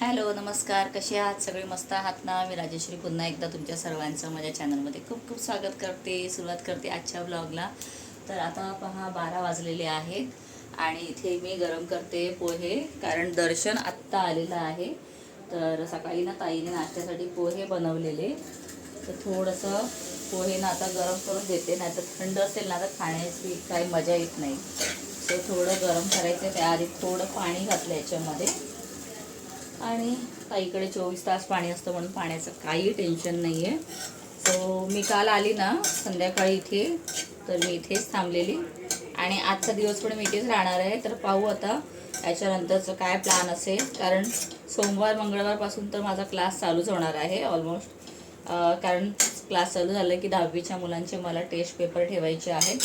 Hello नमस्कार. कसे आहात? सगळे मस्त आहात ना? मी राजेश्री. पुन्हा एकदा तुमच्या सर्वांचं माझ्या चॅनलमध्ये खूप खूप स्वागत करते. सुरुवात करते आजच्या ब्लॉगला तर आता पहा बारा वाजलेले आहेत आणि इथे मी गरम करते पोहे कारण दर्शन आत्ता आलेलं आहे. तर सकाळी ना ताईने नाश्त्यासाठी पोहे बनवलेले. तर थोडंसं पोहे ना आता गरम करून देते नाही तर थंड असेल ना तर खाण्याची काही मजा येत नाही. तर थोडं गरम करायचं त्याआधी थोडं पाणी घातलं याच्यामध्ये. आणि ताईकडे चोवीस तास पाणी असतं म्हणून पाण्याचं काही टेन्शन नाही आहे सो मी काल आली ना संध्याकाळी इथे तर मी इथेच थांबलेली. आणि आजचा दिवस पण मी इथेच राहणार आहे. तर पाहू आता याच्यानंतरचं काय प्लॅन असेल. कारण सोमवार मंगळवारपासून तर माझा क्लास चालूच होणार आहे ऑलमोस्ट कारण क्लास चालू झालं की दहावीच्या मुलांचे मला टेस्ट पेपर ठेवायचे आहेत.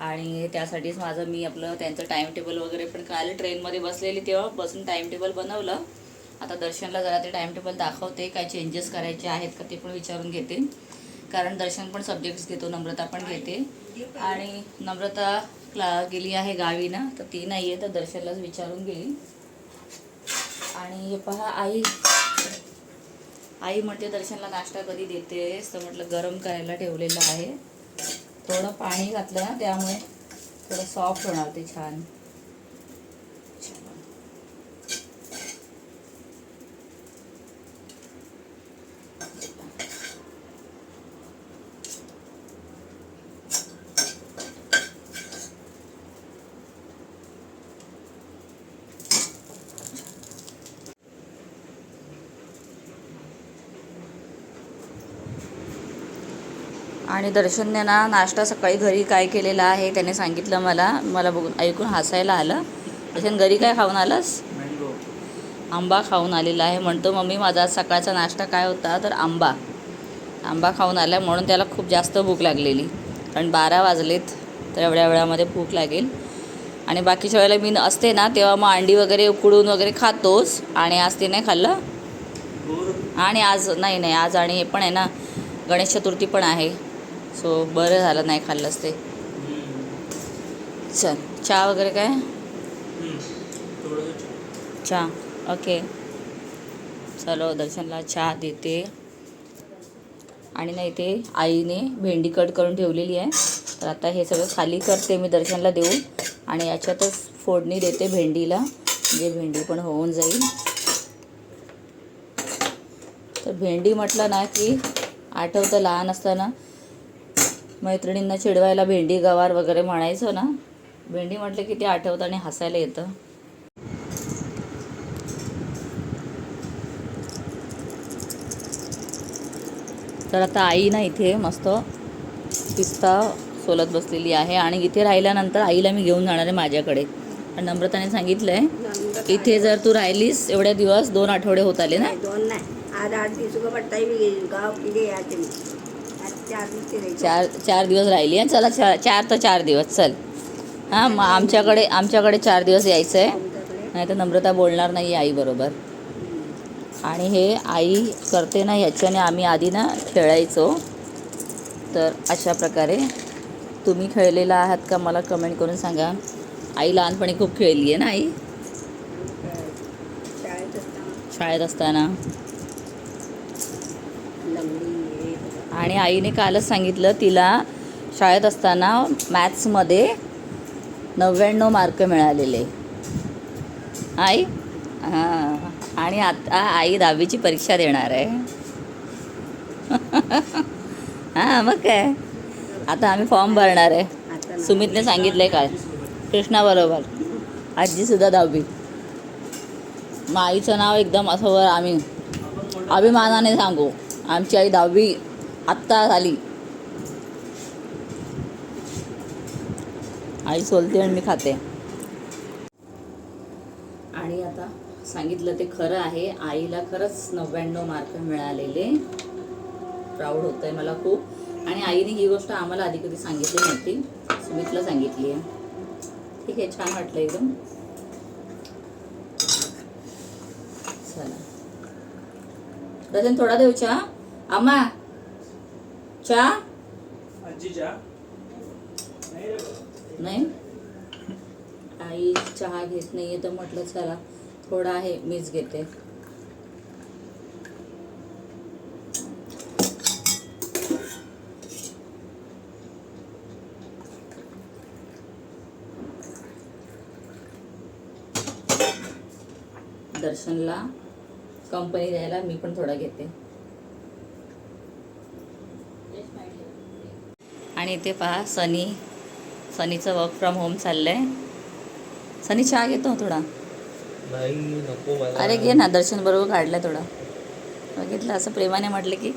आणि त्यासाठीच माझं मी आपलं त्यांचं टाईम टेबल वगैरे पण काल ट्रेनमध्ये बसलेली तेव्हा बसून टाईम टेबल बनवलं. आता दर्शनला जरा ते टाईम टेबल दाखवते काय चेंजेस करायचे आहेत का ते पण विचारून घेते. कारण दर्शन पण सब्जेक्ट्स घेतो नम्रता पण घेते. आणि नम्रता क्ला गेली आहे गावी ना तर ती नाही आहे तर दर्शनलाच विचारून गेली आणि हे पहा आई. आई म्हणते दर्शनला नाश्ता कधी देतेस? तर म्हटलं गरम करायला ठेवलेलं आहे. थोडं पाणी घातलं ना त्यामुळे थोडं सॉफ्ट होणार ते छान. आणि दर्शनने ना नाश्ता सकाळी घरी काय केलेला आहे त्याने सांगितलं मला. मला बघून ऐकून हसायला आलं. दर्शन घरी काय खाऊन आलंस? आंबा खाऊन आलेला आहे. म्हणतो मम्मी माझा आज सकाळचा नाश्ता काय होता? तर आंबा. आंबा खाऊन आला म्हणून त्याला खूप जास्त भूक लागलेली. कारण बारा वाजलेत तर एवढ्या वेळामध्ये भूक लागेल. आणि बाकीच्या वेळेला मी असते ना तेव्हा मग अंडी वगैरे उकडून वगैरे खातोच. आणि आज ते नाही खाल्लं? आणि आज नाही नाही आज आणि हे पण आहे ना गणेश चतुर्थी पण आहे. सो बरं झालं नाही खाल्लंच ते. चल चहा वगैरे काय? चहा ओके. चलो दर्शनला चहा देते. आणि नाही ते आईने भेंडी कट करून ठेवलेली आहे. तर आता हे सगळं खाली करते मी दर्शनला देऊन. आणि याच्यातच फोडणी देते भेंडीला. म्हणजे भेंडी पण होऊन जाईल. तर भेंडी म्हटलं ना की आठवतं लहान असताना मैत्रिणींना चिडवायला भेंडी गवार वगैरे म्हणायचो ना. भेंडी म्हटलं की ते आठवतं आणि हसायला येतं. तर आता आई ना इथे मस्त पिस्ता सोलत बसलेली आहे आणि इथे राहिल्यानंतर आईला मी घेऊन जाणार आहे माझ्याकडे. आणि नम्रताने सांगितलं आहे इथे जर तू राहिलीस एवढ्या दिवस दोन आठवडे होत आले ना? दोन नाही. आज आठ दिवस मी. चार. चार दिवस राहिली आहे चला चार चार तर चार दिवस चल. हां मग आमच्याकडे आमच्याकडे चार दिवस यायचं आहे नाही तर नम्रता बोलणार नाही आईबरोबर आणि हे आई करते ना ह्याच्याने आम्ही आधी ना खेळायचो. तर अशा प्रकारे तुम्ही खेळलेला आहात का मला कमेंट करून सांगा. आई लहानपणी खूप खेळली आहे ना आई? शाळेत असताना. आणि आईने कालच सांगितलं तिला शाळेत असताना मॅथ्समध्ये नव्याण्णव मार्क मिळालेले. आई? हां. आणि आता आई दहावीची परीक्षा देणार आहे. हां मग काय? आता आम्ही फॉर्म भरणार आहे. सुमितने सांगितलंय काय कृष्णाबरोबर आजीसुद्धा दहावी. मग आईचं नाव एकदम असं वर आम्ही अभिमानाने सांगू. आमची आई दहावी आत्ता झाली. आई सोलते आणि मी खाते. आणि आता सांगितलं ते खरं आहे. आईला खरंच नव्याण्णव मार्क मिळालेले. प्राऊड होतं आहे मला खूप. आणि आईने ही गोष्ट आम्हाला आधी कधी सांगितली नव्हती. सुमितला सांगितली आहे. ठीक आहे छान वाटलं एकदम. चला. रजन थोडा देऊच्या. अम्मा आम्हा चा? नाही. आई चहा घेत नाहीये तर म्हटलं चला थोडा आहे मीच घेते. दर्शनला कंपनी द्यायला मी पण थोडा घेते. आणि इथे पहा सनी सनीचं वर्क फ्रॉम होम चाललंय. सनी चहा घेतो थोडा. अरे घे ना दर्शन बरोबर काढला थोडा. बघितलं असं प्रेमाने म्हटलं की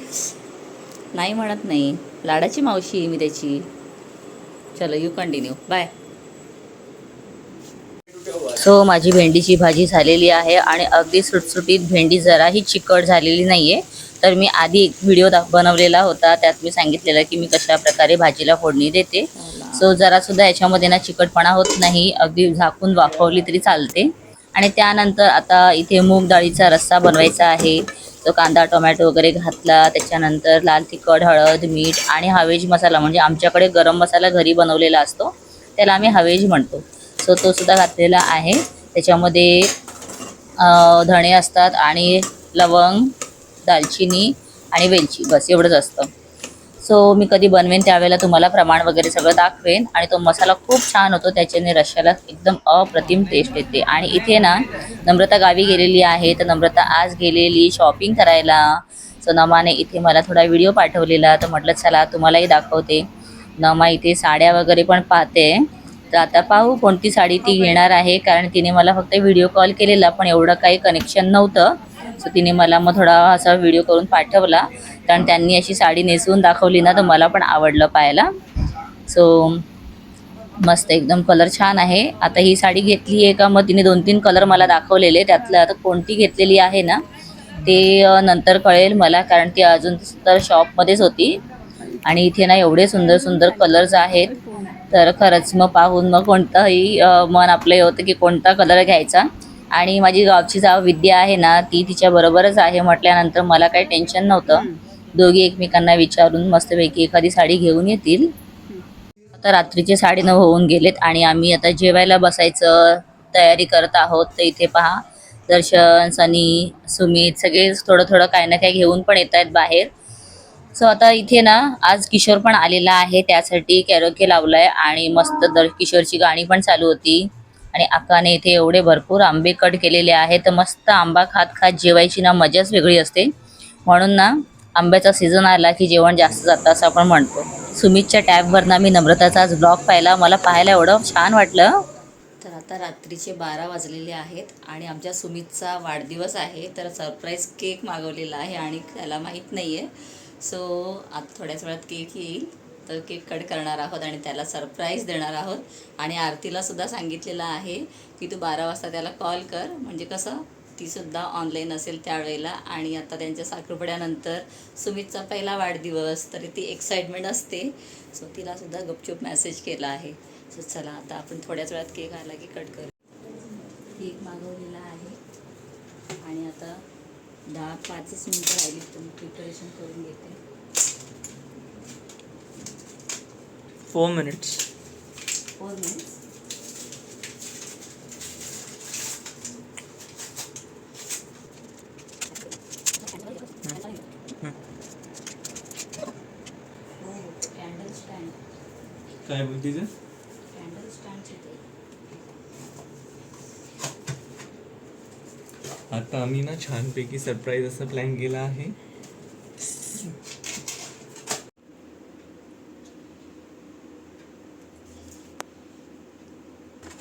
नाही म्हणत नाही. लाडाची मावशी आहे मी त्याची. चलो यू कंटिन्यू बाय सो माझी भेंडीची भाजी झालेली आहे आणि अगदी सुटसुटीत भेंडी जराही चिकट झालेली नाही आहे तर मी आधी एक व्हिडिओ दा बनवलेला होता. त्यात मी सांगितलेलं की मी कशा प्रकारे भाजीला फोडणी देते. सो जरासुद्धा याच्यामध्ये ना चिकटपणा होत नाही. अगदी झाकून वाफवली तरी चालते. आणि त्यानंतर आता इथे मूग डाळीचा रस्सा बनवायचा आहे. तो कांदा टोमॅटो वगैरे घातला. त्याच्यानंतर लाल तिखट हळद मीठ आणि हवेज मसाला म्हणजे आमच्याकडे गरम मसाला घरी बनवलेला असतो. त्याला आम्ही हवेज म्हणतो. सो तो सुद्धा घातलेला आहे. त्याच्यामध्ये धणे असतात आणि लवंग दालचिनी आणि वेलची बस एवढंच असतं. सो मी कधी बनवेन त्यावेळेला तुम्हाला प्रमाण वगैरे सगळं दाखवेन आणि तो मसाला खूप छान होतो त्याच्याने रश्श्याला एकदम अप्रतिम टेस्ट येते. आणि इथे ना नम्रता गावी गेलेली आहे तर नम्रता आज गेलेली शॉपिंग करायला. सो नमाने इथे मला थोडा व्हिडिओ पाठवलेला तर म्हटलं चला तुम्हालाही दाखवते. नमा इथे साड्या वगैरे पण पाहते. तर आता पाहू कोणती साडी ती घेणार आहे कारण तिने मला फक्त व्हिडिओ कॉल केलेला पण एवढं काही कनेक्शन नव्हतं. सो तिने मला मग थोडा असा व्हिडिओ करून पाठवला. कारण त्यांनी अशी साडी नेसवून दाखवली ना तर मला पण आवडलं पाहायला. सो मस्त एकदम कलर छान आहे. आता ही साडी घेतली आहे का मग तिने दोन तीन कलर मला दाखवलेले. त्यातलं आता कोणती घेतलेली आहे ना ते नंतर कळेल मला. कारण ती अजून तर शॉपमध्येच होती. आणि इथे ना एवढे सुंदर सुंदर कलर्स आहेत. तर खरंच मग पाहून मग कोणताही मन आपलं हे होतं की कोणता कलर घ्यायचा. आणि माझी गावची जाव विद्या आहे ना ती तिच्याबरोबरच आहे म्हटल्यानंतर मला काही टेन्शन नव्हतं. दोघी एकमेकांना विचारून मस्तपैकी एखादी साडी घेऊन येतील. आता रात्रीचे साडेनऊ होऊन गेलेत आणि आम्ही आता जेवायला बसायचं तयारी करत आहोत. तर इथे पहा दर्शन सनी सुमित सगळे थोडं थोडं काही ना काही घेऊन पण येत आहेत बाहेर. सो आता इथे ना आज किशोर पण आलेला आहे त्यासाठी कॅरोके लावलाय आणि मस्त दर किशोरची गाणी पण चालू होती. आणि आकाने इथे एवढे भरपूर आंबे कट केलेले आहेत. तर मस्त आंबा खात खात जेवायची ना मजाच वेगळी असते. म्हणून ना आंब्याचा सीझन आला की जेवण जास्त जातं असं आपण म्हणतो. सुमितच्या टॅबवर ना मी नम्रताचा आज ब्लॉग पाहिला. मला पाहायला एवढं छान वाटलं. तर आता रात्रीचे बारा वाजलेले आहेत आणि आमच्या सुमितचा वाढदिवस आहे. तर सरप्राईज केक मागवलेला आहे आणि त्याला माहीत नाही आहे सो आता थोड्याच वेळात केक येईल. तर केक कट करणार आहोत आणि त्याला सरप्राईज देणार आहोत. आणि आरतीला सुद्धा सांगितलेलं आहे की तू बारा वाजता त्याला कॉल कर. म्हणजे कसं तीसुद्धा ऑनलाईन असेल त्यावेळेला. आणि आता त्यांच्या साखरपुड्यानंतर सुमितचा पहिला वाढदिवस तरी ती एक्साइटमेंट असते. सो तिलासुद्धा गपचूप मेसेज केला आहे. सो चला आता आपण थोड्याच वेळात केक आला की कट करू. केक मागवलेला आहे. आणि आता दहा पाचच मिनटं राहिली तर मी प्रिपरेशन करून घेते. फोर मिनिट्स फोर मिनिट्स काय बोलते आता आम्ही ना छानपैकी सरप्राईज असा प्लॅन केला आहे.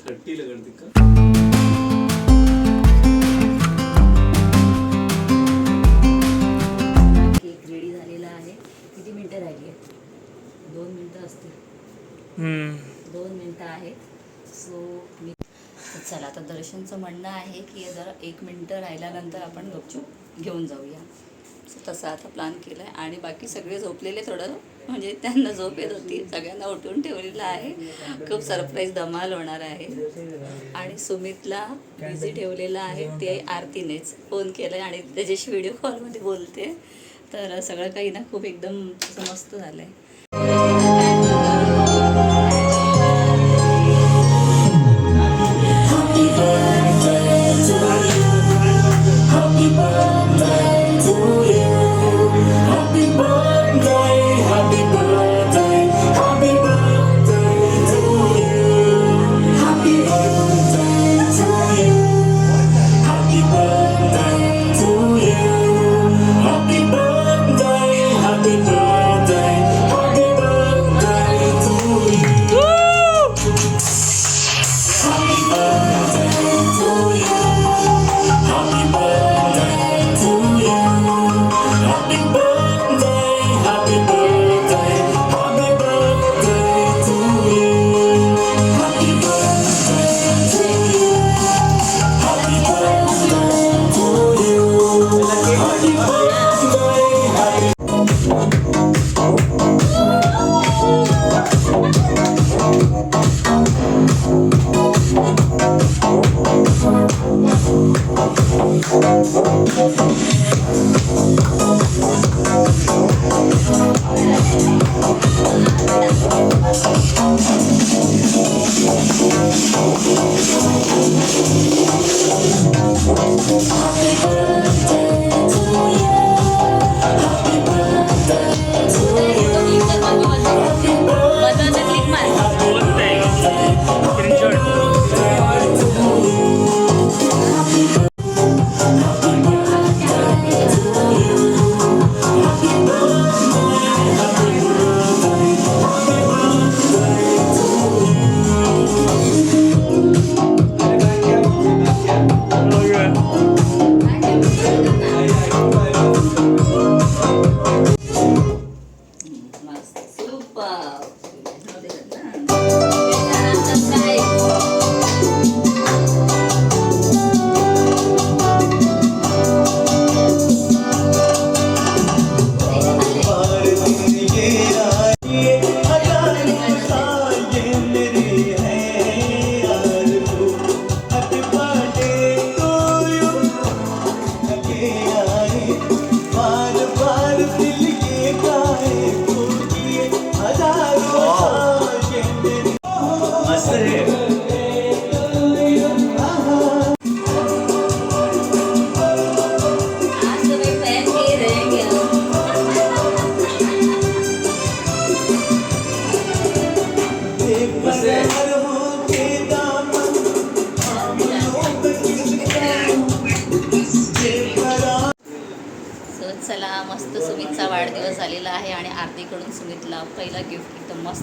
थर्टी लगडते का? केक रेडी झालेला आहे. किती मिनटं राहिली आहेत? दोन मिनटं असतील. दोन मिनटं आहेत. सो मी चला आता दर्शनचं म्हणणं आहे की जरा एक मिनटं राहिल्यानंतर आपण गपचूप घेऊन जाऊया. तसा आता प्लॅन केला आहे आणि बाकी सगळे झोपलेले थोडं म्हणजे त्यांना झोप येत होती. सगळ्यांना उठून ठेवलेलं आहे. खूप सरप्राईज धमाल होणार आहे. आणि सुमितला बिझी ठेवलेलं आहे. ते आरतीनेच फोन केला आणि त्याच्याशी व्हिडिओ कॉलमध्ये बोलते. तर सगळं काही ना खूप एकदम मस्त झालं आहे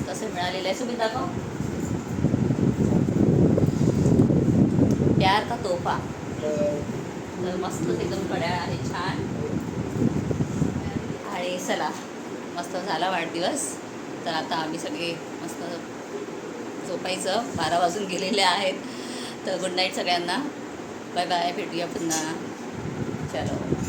मस्त असं मिळालेलं आहे. सुमित दाखव प्यार का तोफा तर मस्तच एकदम कड्याळ आहे छान. आणि चला मस्त झाला वाढदिवस. तर आता आम्ही सगळे मस्त झोपायचं. बारा वाजून गेलेले आहेत. तर गुड नाईट सगळ्यांना. बाय बाय भेटूया पुन्हा. चलो.